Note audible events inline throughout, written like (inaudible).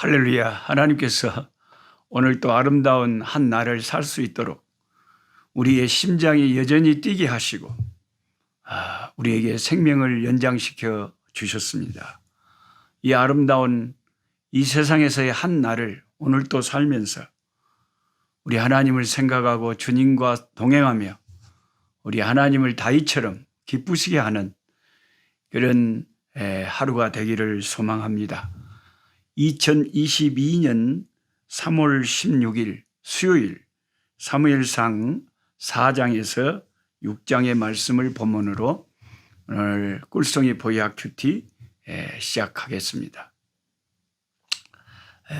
할렐루야. 하나님께서 오늘 또 아름다운 한 날을 살 수 있도록 우리의 심장이 여전히 뛰게 하시고 아, 우리에게 생명을 연장시켜 주셨습니다. 이 아름다운 이 세상에서의 한 날을 오늘 또 살면서 우리 하나님을 생각하고 주님과 동행하며 우리 하나님을 다이처럼 기쁘시게 하는 그런 에, 하루가 되기를 소망합니다. 2022년 3월 16일 수요일 사무엘상 4장에서 6장의 말씀을 본문으로 오늘 꿀송이 보약 큐티 에, 시작하겠습니다. 에,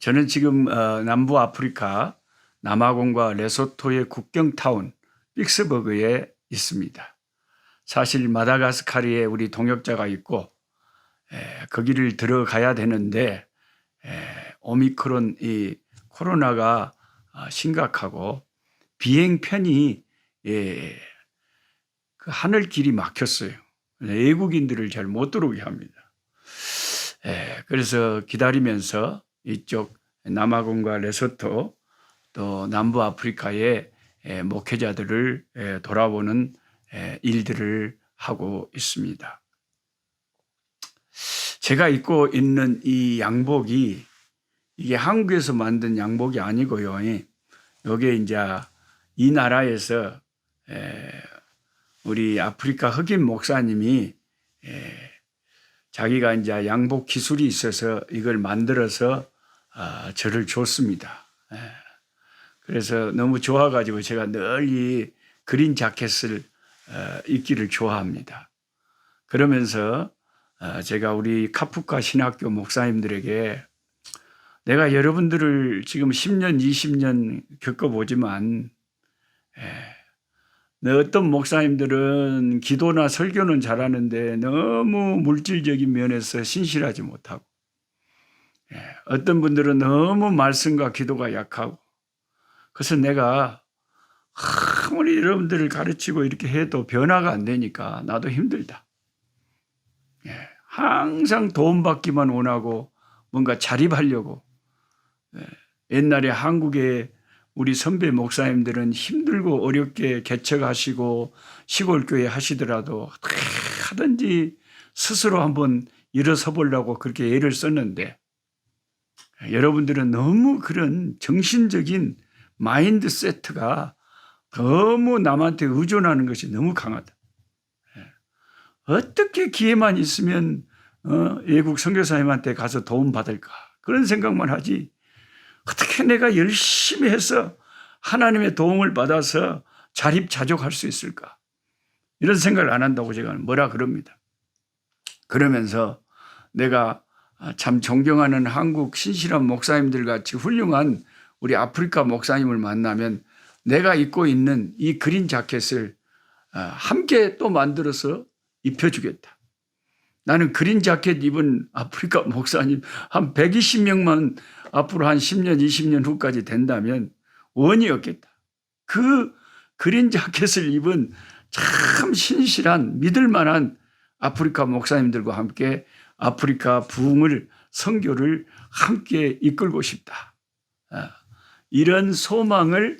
저는 지금 어, 남부 아프리카 남아공과 레소토의 국경 타운 빅스버그에 있습니다. 사실 마다가스카르에 우리 동역자가 있고 에, 거기를 들어가야 되는데 에, 오미크론 이 코로나가 아, 심각하고 비행편이 예, 그 하늘 길이 막혔어요. 외국인들을 잘 못 들어오게 합니다. 에, 그래서 기다리면서 이쪽 남아공과 레소토 또 남부 아프리카의 에, 목회자들을 에, 돌아보는 에, 일들을 하고 있습니다. 제가 입고 있는 이 양복이 이게 한국에서 만든 양복이 아니고요. 여기에 이제 이 나라에서 에, 우리 아프리카 흑인 목사님이 에, 자기가 이제 양복 기술이 있어서 이걸 만들어서 아, 저를 줬습니다. 에, 그래서 너무 좋아가지고 제가 늘 이 그린 자켓을 어, 입기를 좋아합니다. 그러면서 어, 제가 우리 카프카 신학교 목사님들에게 내가 여러분들을 지금 10년, 20년 겪어보지만 에, 어떤 목사님들은 기도나 설교는 잘하는데 너무 물질적인 면에서 신실하지 못하고 예, 어떤 분들은 너무 말씀과 기도가 약하고 그래서 내가 아무리 여러분들을 가르치고 이렇게 해도 변화가 안 되니까 나도 힘들다. 예, 항상 도움받기만 원하고 뭔가 자립하려고 예, 옛날에 한국의 우리 선배 목사님들은 힘들고 어렵게 개척하시고 시골교회 하시더라도 하든지 스스로 한번 일어서 보려고 그렇게 애를 썼는데 여러분들은 너무 그런 정신적인 마인드 세트가 너무 남한테 의존하는 것이 너무 강하다. 예. 어떻게 기회만 있으면 어, 외국 선교사님한테 가서 도움 받을까 그런 생각만 하지. 어떻게 내가 열심히 해서 하나님의 도움을 받아서 자립자족할 수 있을까? 이런 생각을 안 한다고 제가 뭐라 그럽니다. 그러면서 내가 참 존경하는 한국 신실한 목사님들 같이 훌륭한 우리 아프리카 목사님을 만나면 내가 입고 있는 이 그린 자켓을 함께 또 만들어서 입혀주겠다. 나는 그린 자켓 입은 아프리카 목사님 한 120명만 앞으로 한 10년, 20년 후까지 된다면 원이 없겠다. 그 그린 자켓을 입은 참 신실한 믿을 만한 아프리카 목사님들과 함께 아프리카 부흥을 선교를 함께 이끌고 싶다. 아, 이런 소망을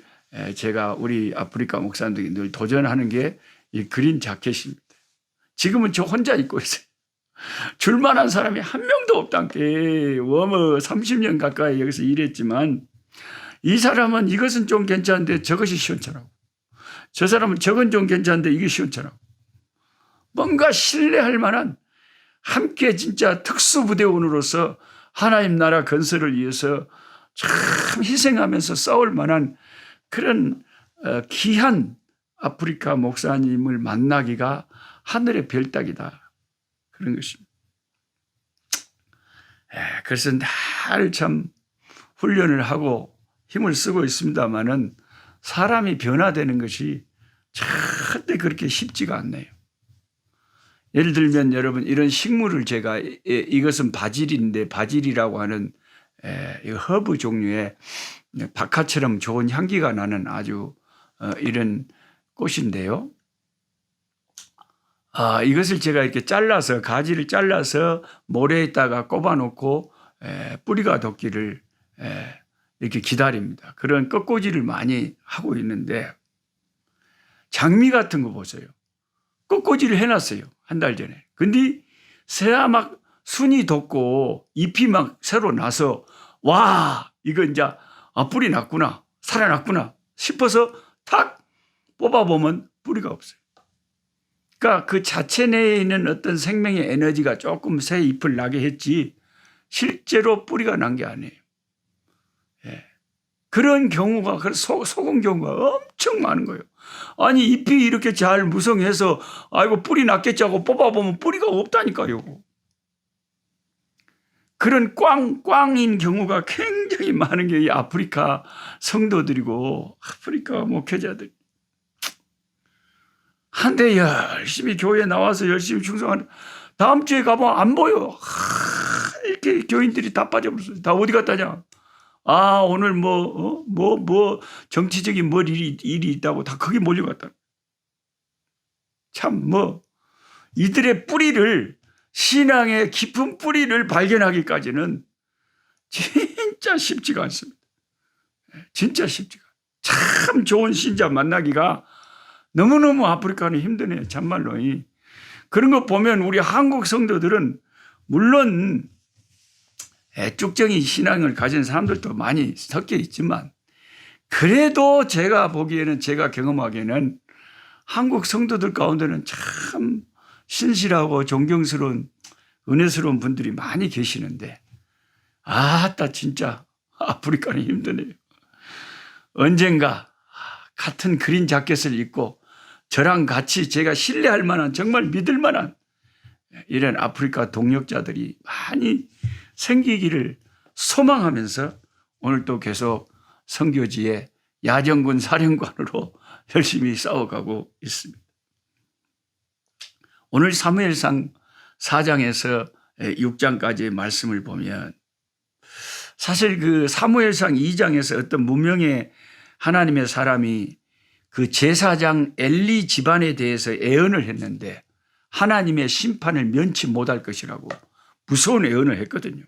제가 우리 아프리카 목사님들이 늘 도전하는 게 이 그린 자켓입니다. 지금은 저 혼자 입고 있어요. 줄만한 사람이 한 명도 없단게. 워머 30년 가까이 여기서 일했지만 이 사람은 이것은 좀 괜찮은데 저것이 시원찮아고. 저 사람은 저건 좀 괜찮은데 이게 시원찮아고. 뭔가 신뢰할 만한 함께 진짜 특수부대원으로서 하나님 나라 건설을 위해서 참 희생하면서 싸울 만한 그런 어, 귀한 아프리카 목사님을 만나기가 하늘의 별따기다. 그런 것입니다. 그래서 날참 훈련을 하고 힘을 쓰고 있습니다만은 사람이 변화되는 것이 절대 그렇게 쉽지가 않네요. 예를 들면 여러분 이런 식물을 제가 이것은 바질인데 바질이라고 하는 허브 종류의 박하처럼 좋은 향기가 나는 아주 어, 이런 꽃인데요. 아, 이것을 제가 이렇게 잘라서 가지를 잘라서 모래에다가 꼽아 놓고 에, 뿌리가 돋기를 에, 이렇게 기다립니다. 그런 꺾고지를 많이 하고 있는데 장미 같은 거 보세요. 꺾고지를 해놨어요. 한 달 전에. 근데 새야 막 순이 돋고 잎이 막 새로 나서 와 이거 이제 아 뿌리 났구나 살아났구나 싶어서 탁 뽑아보면 뿌리가 없어요. 그러니까 그 자체 내에 있는 어떤 생명의 에너지가 조금 새 잎을 나게 했지 실제로 뿌리가 난 게 아니에요. 예. 그런 경우가 그 소, 속은 경우가 엄청 많은 거예요. 아니 잎이 이렇게 잘 무성해서 아이고 뿌리 났겠지 하고 뽑아보면 뿌리가 없다니까요. 그런 꽝, 꽝인 경우가 굉장히 많은 게 이 아프리카 성도들이고 아프리카 목회자들. 한데 열심히 교회 나와서 열심히 충성하는 다음 주에 가보면 안 보여. 하, 이렇게 교인들이 다 빠져버렸어요. 다 어디 갔다냐? 아 오늘 뭐뭐뭐 정치적인 뭐 일이 일이 있다고 다 거기 몰려갔다. 참 뭐 이들의 뿌리를 신앙의 깊은 뿌리를 발견하기까지는 진짜 쉽지가 않습니다. 예, 진짜 쉽지가. 참 좋은 신자 만나기가 너무너무 아프리카는 힘드네요. 참말로. 이. 그런 거 보면 우리 한국 성도들은 물론 애쭉정이 신앙을 가진 사람들도 많이 섞여 있지만 그래도 제가 보기에는 제가 경험하기에는 한국 성도들 가운데는 참 신실하고 존경스러운 은혜스러운 분들이 많이 계시는데 아따 진짜 아프리카는 힘드네요. 언젠가 같은 그린 자켓을 입고 저랑 같이 제가 신뢰할 만한 정말 믿을 만한 이런 아프리카 동력자들이 많이 생기기를 소망하면서 오늘 또 계속 선교지에 야정군 사령관으로 (laughs) 열심히 싸워가고 있습니다. 오늘 사무엘상 4장에서 6장까지의 말씀을 보면 사실 그 사무엘상 2장에서 어떤 무명의 하나님의 사람이 그 제사장 엘리 집안에 대해서 애언을 했는데 하나님의 심판을 면치 못할 것이라고 무서운 애언을 했거든요.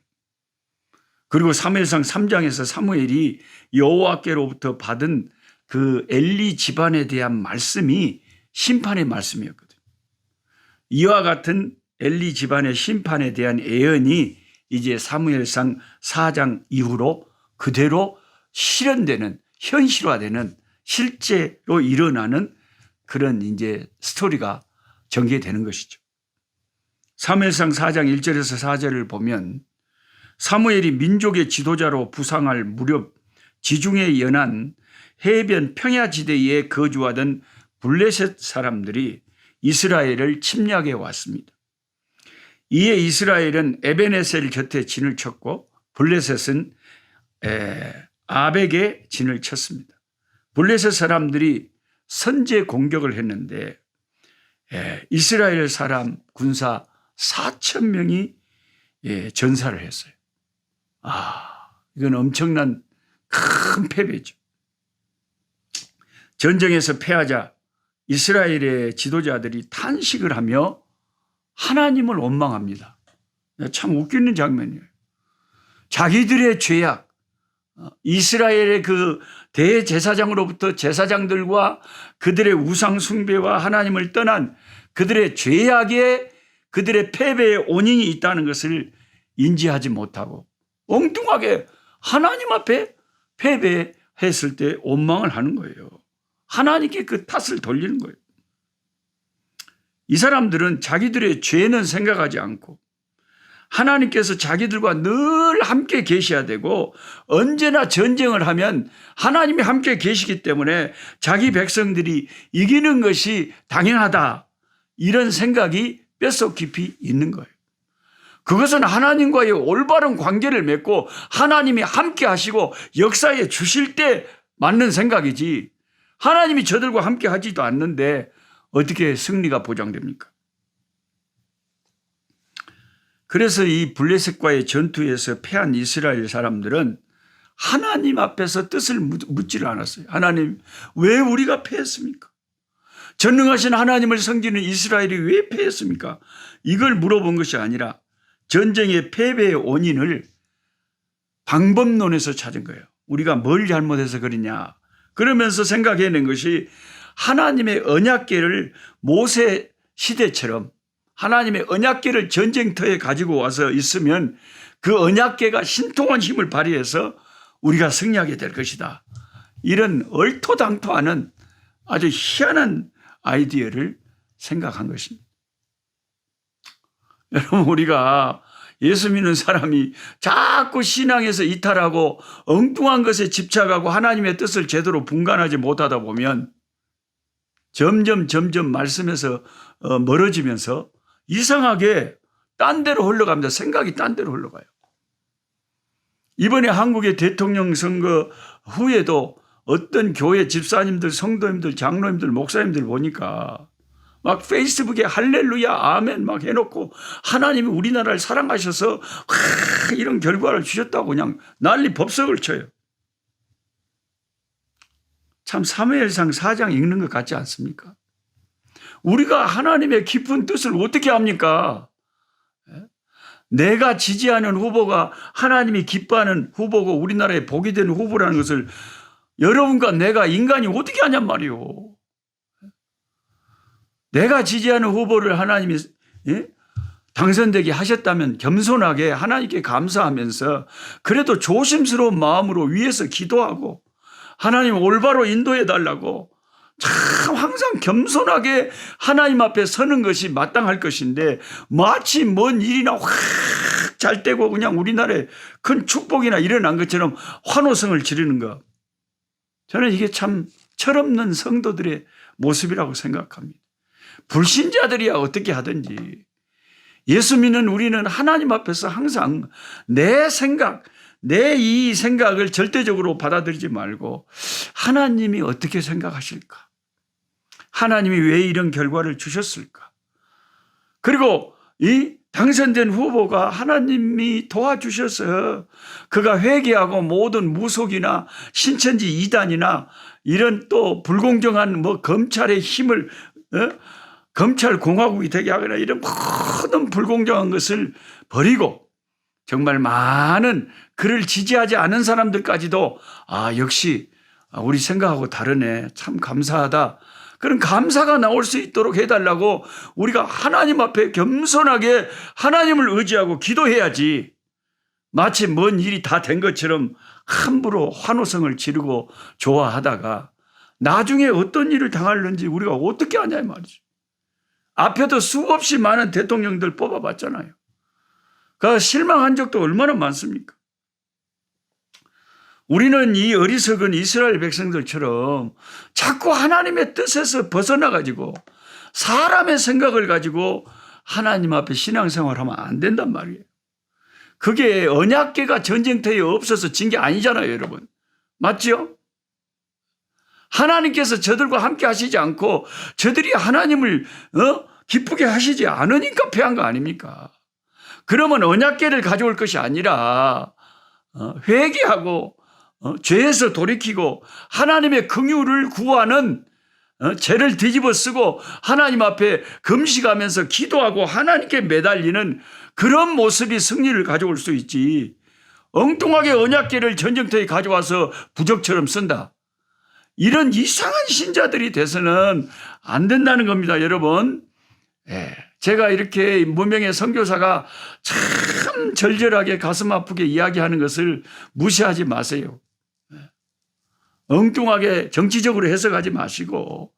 그리고 사무엘상 3장에서 사무엘이 여호와께로부터 받은 그 엘리 집안에 대한 말씀이 심판의 말씀이었거든요. 이와 같은 엘리 집안의 심판에 대한 예언이 이제 사무엘상 4장 이후로 그대로 실현되는 현실화되는 실제로 일어나는 그런 이제 스토리가 전개되는 것이죠. 사무엘상 4장 1절에서 4절을 보면 사무엘이 민족의 지도자로 부상할 무렵 지중해 연안 해변 평야 지대에 거주하던 블레셋 사람들이 이스라엘을 침략해 왔습니다. 이에 이스라엘은 에베네셀 곁에 진을 쳤고 블레셋은 아벡에 진을 쳤습니다. 블레셋 사람들이 선제 공격을 했는데 이스라엘 사람 군사 4천 명이 예, 전사를 했어요. 아, 이건 엄청난 큰 패배죠. 전쟁에서 패하자 이스라엘의 지도자들이 탄식을 하며 하나님을 원망합니다. 참 웃기는 장면이에요. 자기들의 죄악, 어, 이스라엘의 그 대제사장으로부터 제사장들과 그들의 우상 숭배와 하나님을 떠난 그들의 죄악에 그들의 패배의 원인이 있다는 것을 인지하지 못하고 엉뚱하게 하나님 앞에 패배했을 때 원망을 하는 거예요. 하나님께 그 탓을 돌리는 거예요. 이 사람들은 자기들의 죄는 생각하지 않고 하나님께서 자기들과 늘 함께 계셔야 되고 언제나 전쟁을 하면 하나님이 함께 계시기 때문에 자기 백성들이 이기는 것이 당연하다. 이런 생각이 뼛속 깊이 있는 거예요. 그것은 하나님과의 올바른 관계를 맺고 하나님이 함께 하시고 역사에 주실 때 맞는 생각이지 하나님이 저들과 함께 하지도 않는데 어떻게 승리가 보장됩니까? 그래서 이 블레셋과의 전투에서 패한 이스라엘 사람들은 하나님 앞에서 뜻을 묻지를 않았어요. 하나님, 왜 우리가 패했습니까? 전능하신 하나님을 섬기는 이스라엘이 왜 패했습니까? 이걸 물어본 것이 아니라 전쟁의 패배의 원인을 방법론에서 찾은 거예요. 우리가 뭘 잘못해서 그러냐. 그러면서 생각해낸 것이 하나님의 언약계를 모세 시대처럼 하나님의 언약계를 전쟁터에 가지고 와서 있으면 그 언약계가 신통한 힘을 발휘해서 우리가 승리하게 될 것이다. 이런 얼토당토하는 아주 희한한 아이디어를 생각한 것입니다. (laughs) 여러분, 우리가 예수 믿는 사람이 자꾸 신앙에서 이탈하고 엉뚱한 것에 집착하고 하나님의 뜻을 제대로 분간하지 못하다 보면 점점 점점 말씀에서 어, 멀어지면서 이상하게 딴 데로 흘러갑니다. 생각이 딴 데로 흘러가요. 이번에 한국의 대통령 선거 후에도 어떤 교회 집사님들, 성도님들, 장로님들, 목사님들 보니까 막 페이스북에 할렐루야, 아멘 막 해놓고 하나님이 우리나라를 사랑하셔서 와, 이런 결과를 주셨다고 그냥 난리 법석을 쳐요. 참 사무엘상 4장 읽는 것 같지 않습니까? 우리가 하나님의 깊은 뜻을 어떻게 합니까? 예? 내가 지지하는 후보가 하나님이 기뻐하는 후보고 우리나라에 복이 되는 후보라는 것을 여러분과 내가 인간이 어떻게 하냔 말이오. 내가 지지하는 후보를 하나님이 예? 당선되게 하셨다면 겸손하게 하나님께 감사하면서 그래도 조심스러운 마음으로 위에서 기도하고 하나님 올바로 인도해 달라고 참 항상 겸손하게 하나님 앞에 서는 것이 마땅할 것인데 마치 뭔 일이나 확 잘 되고 그냥 우리나라에 큰 축복이나 일어난 것처럼 환호성을 지르는 것. 저는 이게 참 철없는 성도들의 모습이라고 생각합니다. 불신자들이야 어떻게 하든지 예수 믿는 우리는 하나님 앞에서 항상 내 생각, 내 이 생각을 절대적으로 받아들이지 말고 하나님이 어떻게 생각하실까? 하나님이 왜 이런 결과를 주셨을까? 그리고 이 당선된 후보가 하나님이 도와주셔서 그가 회개하고 모든 무속이나 신천지 이단이나 이런 또 불공정한 뭐 검찰의 힘을 어? 검찰 공화국이 되게 하거나 이런 모든 불공정한 것을 버리고 정말 많은 그를 지지하지 않은 사람들까지도 아 역시 우리 생각하고 다르네 참 감사하다 그런 감사가 나올 수 있도록 해달라고 우리가 하나님 앞에 겸손하게 하나님을 의지하고 기도해야지 마치 뭔 일이 다 된 것처럼 함부로 환호성을 지르고 좋아하다가 나중에 어떤 일을 당할는지 우리가 어떻게 하냐 이 말이죠. 앞에도 수없이 많은 대통령들 뽑아봤잖아요. 그 실망한 적도 얼마나 많습니까? 우리는 이 어리석은 이스라엘 백성들처럼 자꾸 하나님의 뜻에서 벗어나가지고 사람의 생각을 가지고 하나님 앞에 신앙생활하면 안 된단 말이에요. 그게 언약계가 전쟁터에 없어서 진 게 아니잖아요, 여러분. 맞죠? 하나님께서 저들과 함께 하시지 않고 저들이 하나님을 어? 기쁘게 하시지 않으니까 패한 거 아닙니까? 그러면 언약계를 가져올 것이 아니라 어, 회개하고 어, 죄에서 돌이키고 하나님의 긍휼을 구하는 어, 죄를 뒤집어 쓰고 하나님 앞에 금식하면서 기도하고 하나님께 매달리는 그런 모습이 승리를 가져올 수 있지. 엉뚱하게 언약계를 전쟁터에 가져와서 부적처럼 쓴다. 이런 이상한 신자들이 돼서는 안 된다는 겁니다, 여러분. 예. 제가 이렇게 무명의 선교사가 참 절절하게 가슴 아프게 이야기하는 것을 무시하지 마세요. 예. 엉뚱하게 정치적으로 해석하지 마시고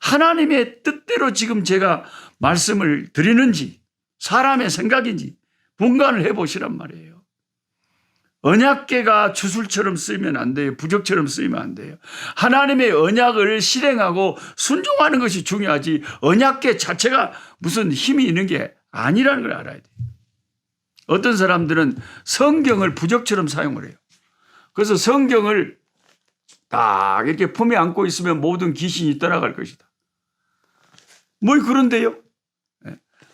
하나님의 뜻대로 지금 제가 말씀을 드리는지 사람의 생각인지 분간을 해 보시란 말이에요. 언약계가 주술처럼 쓰이면 안 돼요. 부적처럼 쓰이면 안 돼요. 하나님의 언약을 실행하고 순종하는 것이 중요하지 언약계 자체가 무슨 힘이 있는 게 아니라는 걸 알아야 돼요. 어떤 사람들은 성경을 부적처럼 사용을 해요. 그래서 성경을 딱 이렇게 품에 안고 있으면 모든 귀신이 떠나갈 것이다. 뭐 그런데요?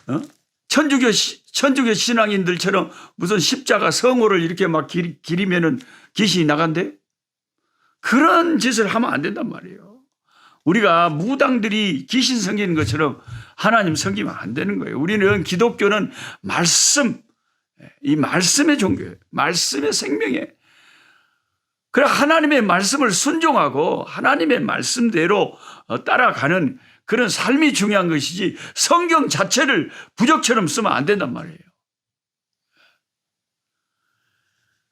어? 천주교 천주교 신앙인들처럼 무슨 십자가 성호를 이렇게 막 길, 기리면은 귀신이 나간대? 그런 짓을 하면 안 된단 말이에요. 우리가 무당들이 귀신 섬기는 것처럼 하나님 섬기면 안 되는 거예요. 우리는 기독교는 말씀, 이 말씀의 종교예요. 말씀의 생명에 그래 하나님의 말씀을 순종하고 하나님의 말씀대로 어, 따라가는 그런 삶이 중요한 것이지 성경 자체를 부적처럼 쓰면 안 된단 말이에요.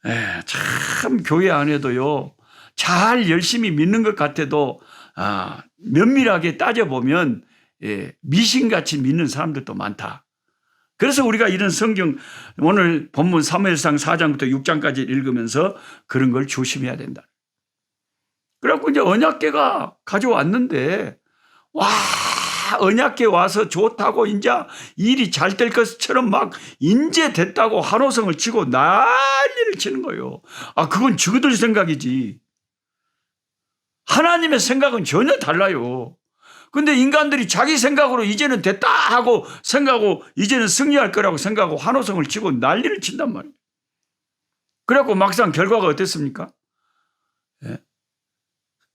에, 참 교회 안에도요 잘 열심히 믿는 것 같아도 아, 면밀하게 따져보면 예, 미신같이 믿는 사람들도 많다. 그래서 우리가 이런 성경 오늘 본문 3회상 4장부터 6장까지 읽으면서 그런 걸 조심해야 된다. 그래갖고 이제 언약계가 가져왔는데 와 언약계 와서 좋다고 이제 일이 잘 될 것처럼 막 인제 됐다고 한호성을 치고 난리를 치는 거예요. 아 그건 저들 생각이지. 하나님의 생각은 전혀 달라요. 근데 인간들이 자기 생각으로 이제는 됐다 하고 생각하고 이제는 승리할 거라고 생각하고 환호성을 치고 난리를 친단 말이에요. 그래갖고 막상 결과가 어땠습니까? 예.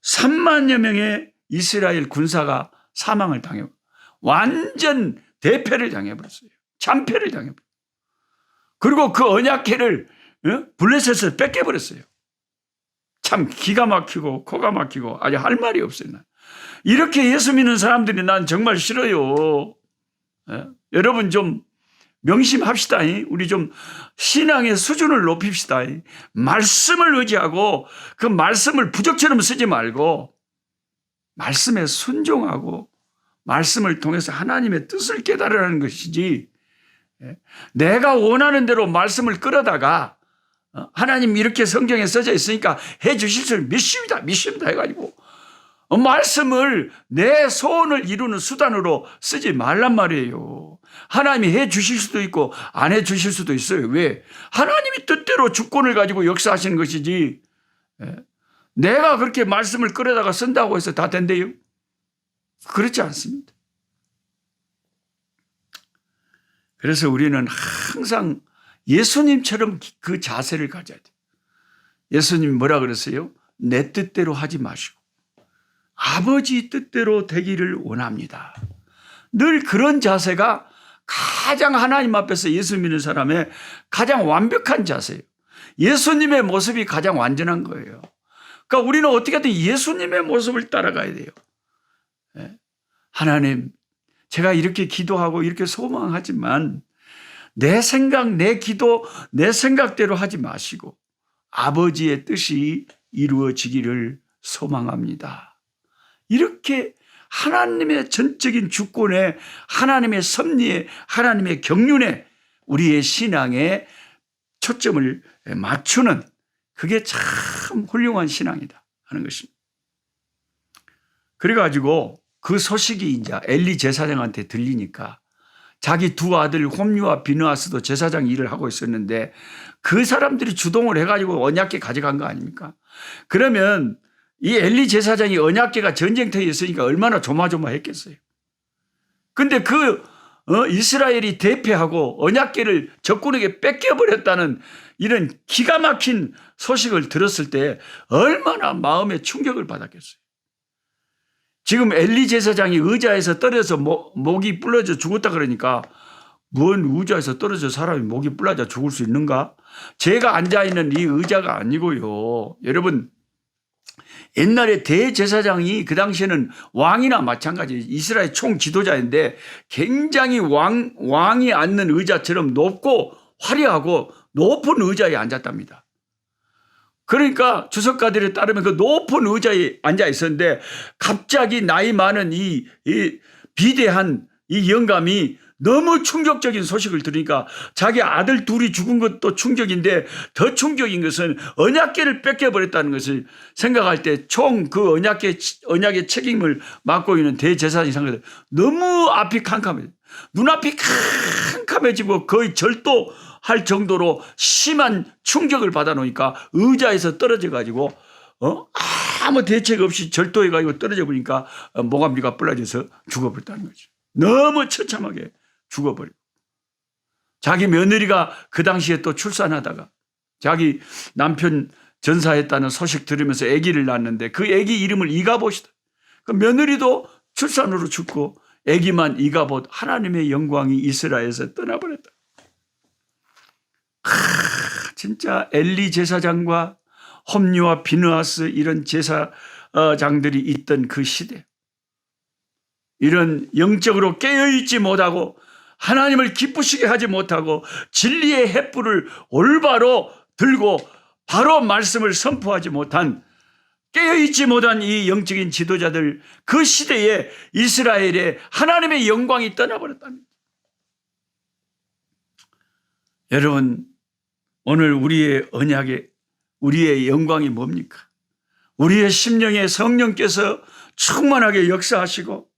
3만여 명의 이스라엘 군사가 사망을 당해 완전 대패를 당해버렸어요. 참패를 당해버렸어요. 그리고 그 언약회를 어? 블레셋을 뺏겨버렸어요. 참 기가 막히고 코가 막히고 아주 할 말이 없어요. 난. 이렇게 예수 믿는 사람들이 난 정말 싫어요. 예? 여러분 좀 명심합시다. 우리 좀 신앙의 수준을 높입시다. 말씀을 의지하고 그 말씀을 부적처럼 쓰지 말고 말씀에 순종하고 말씀을 통해서 하나님의 뜻을 깨달으라는 것이지 예? 내가 원하는 대로 말씀을 끌어다가 어? 하나님 이렇게 성경에 써져 있으니까 해 주실 줄 믿습니다. 믿습니다. 해가지고 어, 말씀을 내 소원을 이루는 수단으로 쓰지 말란 말이에요. 하나님이 해 주실 수도 있고 안 해 주실 수도 있어요. 왜? 하나님이 뜻대로 주권을 가지고 역사하시는 것이지. 예. 내가 그렇게 말씀을 끌어다가 쓴다고 해서 다 된대요. 그렇지 않습니다. 그래서 우리는 항상 예수님처럼 그 자세를 가져야 돼요. 예수님이 뭐라 그랬어요? 내 뜻대로 하지 마시고 아버지 뜻대로 되기를 원합니다. 늘 그런 자세가 가장 하나님 앞에서 예수 믿는 사람의 가장 완벽한 자세예요. 예수님의 모습이 가장 완전한 거예요. 그러니까 우리는 어떻게든 예수님의 모습을 따라가야 돼요. 예. 하나님, 제가 이렇게 기도하고 이렇게 소망하지만 내 생각, 내 기도, 내 생각대로 하지 마시고 아버지의 뜻이 이루어지기를 소망합니다. 이렇게 하나님의 전적인 주권에 하나님의 섭리에 하나님의 경륜에 우리의 신앙에 초점을 맞추는 그게 참 훌륭한 신앙이다 하는 것입니다. 그래가지고 그 소식이 이제 엘리 제사장한테 들리니까 자기 두 아들 홈류와 비느하스도 제사장 일을 하고 있었는데 그 사람들이 주동을 해가지고 언약계 가져간 거 아닙니까? 그러면 이 엘리 제사장이 언약계가 전쟁터에 있으니까 얼마나 조마조마했겠어요. 근데 그 어, 이스라엘이 대패하고 언약계를 적군에게 뺏겨버렸다는 이런 기가 막힌 소식을 들었을 때 얼마나 마음에 충격을 받았겠어요. 지금 엘리 제사장이 의자에서 떨어져서 목이 불러져 죽었다 그러니까 뭔 의자에서 떨어져 사람이 목이 불러져 죽을 수 있는가? 제가 앉아 있는 이 의자가 아니고요. 여러분 옛날에 대제사장이 그 당시에는 왕이나 마찬가지 이스라엘 총 지도자인데 굉장히 왕, 왕이 앉는 의자처럼 높고 화려하고 높은 의자에 앉았답니다. 그러니까 주석가들에 따르면 그 높은 의자에 앉아 있었는데 갑자기 나이 많은 이, 이 비대한 이 영감이 너무 충격적인 소식을 들으니까 자기 아들 둘이 죽은 것도 충격인데 더 충격인 것은 언약계를 뺏겨버렸다는 것을 생각할 때 총 그 언약계, 언약의 책임을 맡고 있는 대제사장이 생각해 너무 앞이 캄캄해. 눈앞이 캄캄해지고 거의 절도할 정도로 심한 충격을 받아 놓으니까 의자에서 떨어져 가지고 어? 아무 대책 없이 절도해 가지고 떨어져 보니까 모감비가 불러져서 죽어버렸다는 거죠. 너무 처참하게 죽어버리고. 자기 며느리가 그 당시에 또 출산하다가 자기 남편 전사했다는 소식 들으면서 아기를 낳았는데 그 아기 이름을 이가봇이다. 그 며느리도 출산으로 죽고 아기만 이가봇 하나님의 영광이 이스라엘에서 떠나버렸다. 하, 진짜 엘리 제사장과 홈리와 비느하스 이런 제사장들이 있던 그 시대. 이런 영적으로 깨어있지 못하고 하나님을 기쁘시게 하지 못하고 진리의 횃불을 올바로 들고 바로 말씀을 선포하지 못한 깨어있지 못한 이 영적인 지도자들 그 시대에 이스라엘의 하나님의 영광이 떠나버렸답니다. 여러분 오늘 우리의 언약에 우리의 영광이 뭡니까? 우리의 심령에 성령께서 충만하게 역사하시고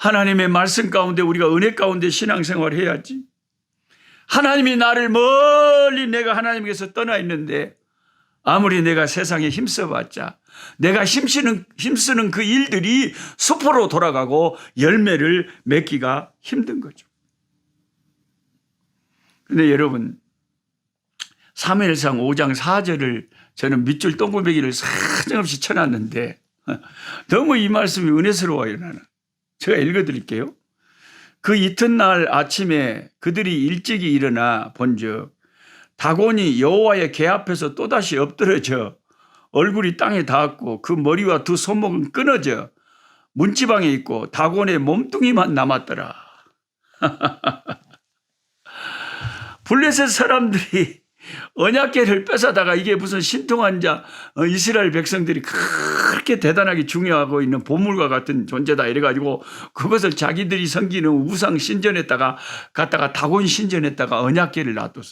하나님의 말씀 가운데 우리가 은혜 가운데 신앙생활 해야지. 하나님이 나를 멀리 내가 하나님께서 떠나 있는데 아무리 내가 세상에 힘써봤자 내가 힘쓰는, 힘쓰는 그 일들이 수포로 돌아가고 열매를 맺기가 힘든 거죠. 근데 여러분, 사무엘상 5장 4절을 저는 밑줄 동글배기를 사정없이 쳐놨는데 (laughs) 너무 이 말씀이 은혜스러워요, 나는. 제가 읽어드릴게요. 그 이튿날 아침에 그들이 일찍이 일어나 본즉 다곤이 여호와의 궤 앞에서 또다시 엎드러져 얼굴이 땅에 닿았고 그 머리와 두 손목은 끊어져 문지방에 있고 다곤의 몸뚱이만 남았더라. (laughs) 블레셋 사람들이 언약계를 뺏어다가 이게 무슨 신통한 자 어, 이스라엘 백성들이 그렇게 대단하게 중요하고 있는 보물과 같은 존재다 이래가지고 그것을 자기들이 섬기는 우상 신전에다가 갖다가 다곤 신전에다가 언약계를 놔뒀어.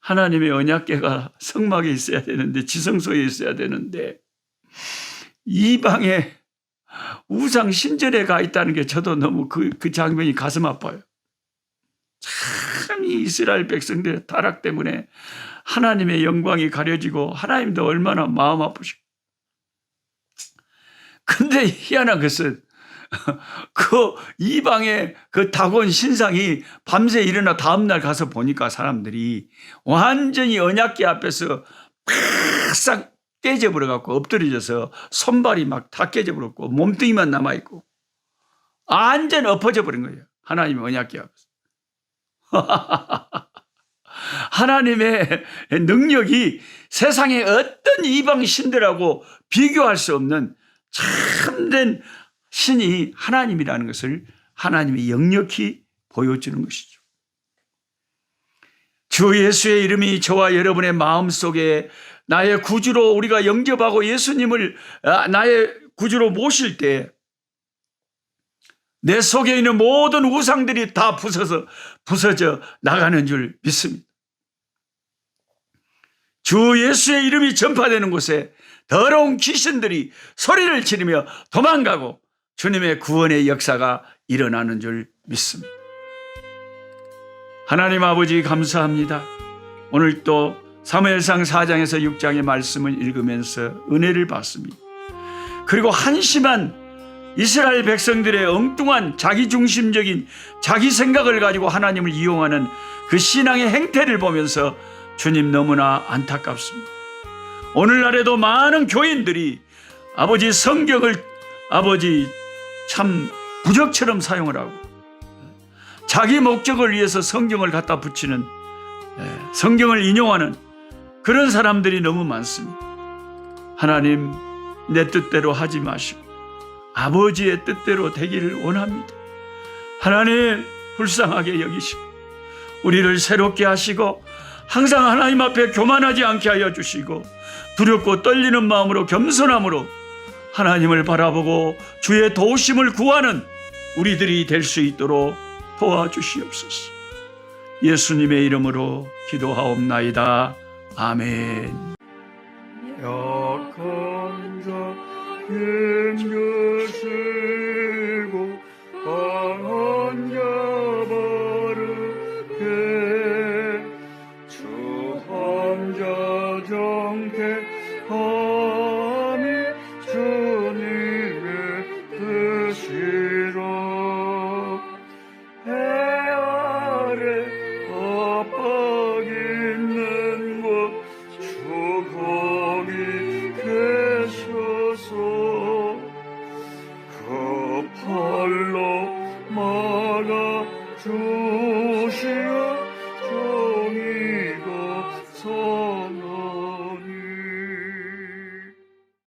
하나님의 언약계가 성막에 있어야 되는데 지성소에 있어야 되는데 이방에 우상 신전에 가 있다는 게 저도 너무 그, 그 장면이 가슴 아파요. 참 이 이스라엘 백성들의 타락 때문에 하나님의 영광이 가려지고 하나님도 얼마나 마음 아프시고. 근데 희한한 것은 (laughs) 그 이방의 그 다곤 신상이 밤새 일어나 다음날 가서 보니까 사람들이 완전히 언약계 앞에서 팍싹 깨져버려 갖고 엎드려져서 손발이 막 다 깨져버렸고 몸뚱이만 남아있고 완전 엎어져 버린 거예요. 하나님의 언약계 앞에서. (laughs) 하나님의 능력이 세상의 어떤 이방 신들하고 비교할 수 없는 참된 신이 하나님이라는 것을 하나님이 역력히 보여주는 것이죠. 주 예수의 이름이 저와 여러분의 마음 속에 나의 구주로 우리가 영접하고 예수님을 아, 나의 구주로 모실 때 내 속에 있는 모든 우상들이 다 부서서 부서져 나가는 줄 믿습니다. 주 예수의 이름이 전파되는 곳에 더러운 귀신들이 소리를 지르며 도망가고 주님의 구원의 역사가 일어나는 줄 믿습니다. 하나님 아버지 감사합니다. 오늘 또 사무엘상 4장에서 6장의 말씀을 읽으면서 은혜를 받습니다. 그리고 한심한 이스라엘 백성들의 엉뚱한 자기중심적인 자기 생각을 가지고 하나님을 이용하는 그 신앙의 행태를 보면서 주님 너무나 안타깝습니다. 오늘날에도 많은 교인들이 아버지 성경을 아버지 참 부적처럼 사용을 하고 자기 목적을 위해서 성경을 갖다 붙이는 예, 성경을 인용하는 그런 사람들이 너무 많습니다. 하나님 내 뜻대로 하지 마시고 아버지의 뜻대로 되기를 원합니다. 하나님 불쌍하게 여기시고 우리를 새롭게 하시고 항상 하나님 앞에 교만하지 않게 하여 주시고 두렵고 떨리는 마음으로 겸손함으로 하나님을 바라보고 주의 도우심을 구하는 우리들이 될 수 있도록 도와주시옵소서. 예수님의 이름으로 기도하옵나이다. 아멘.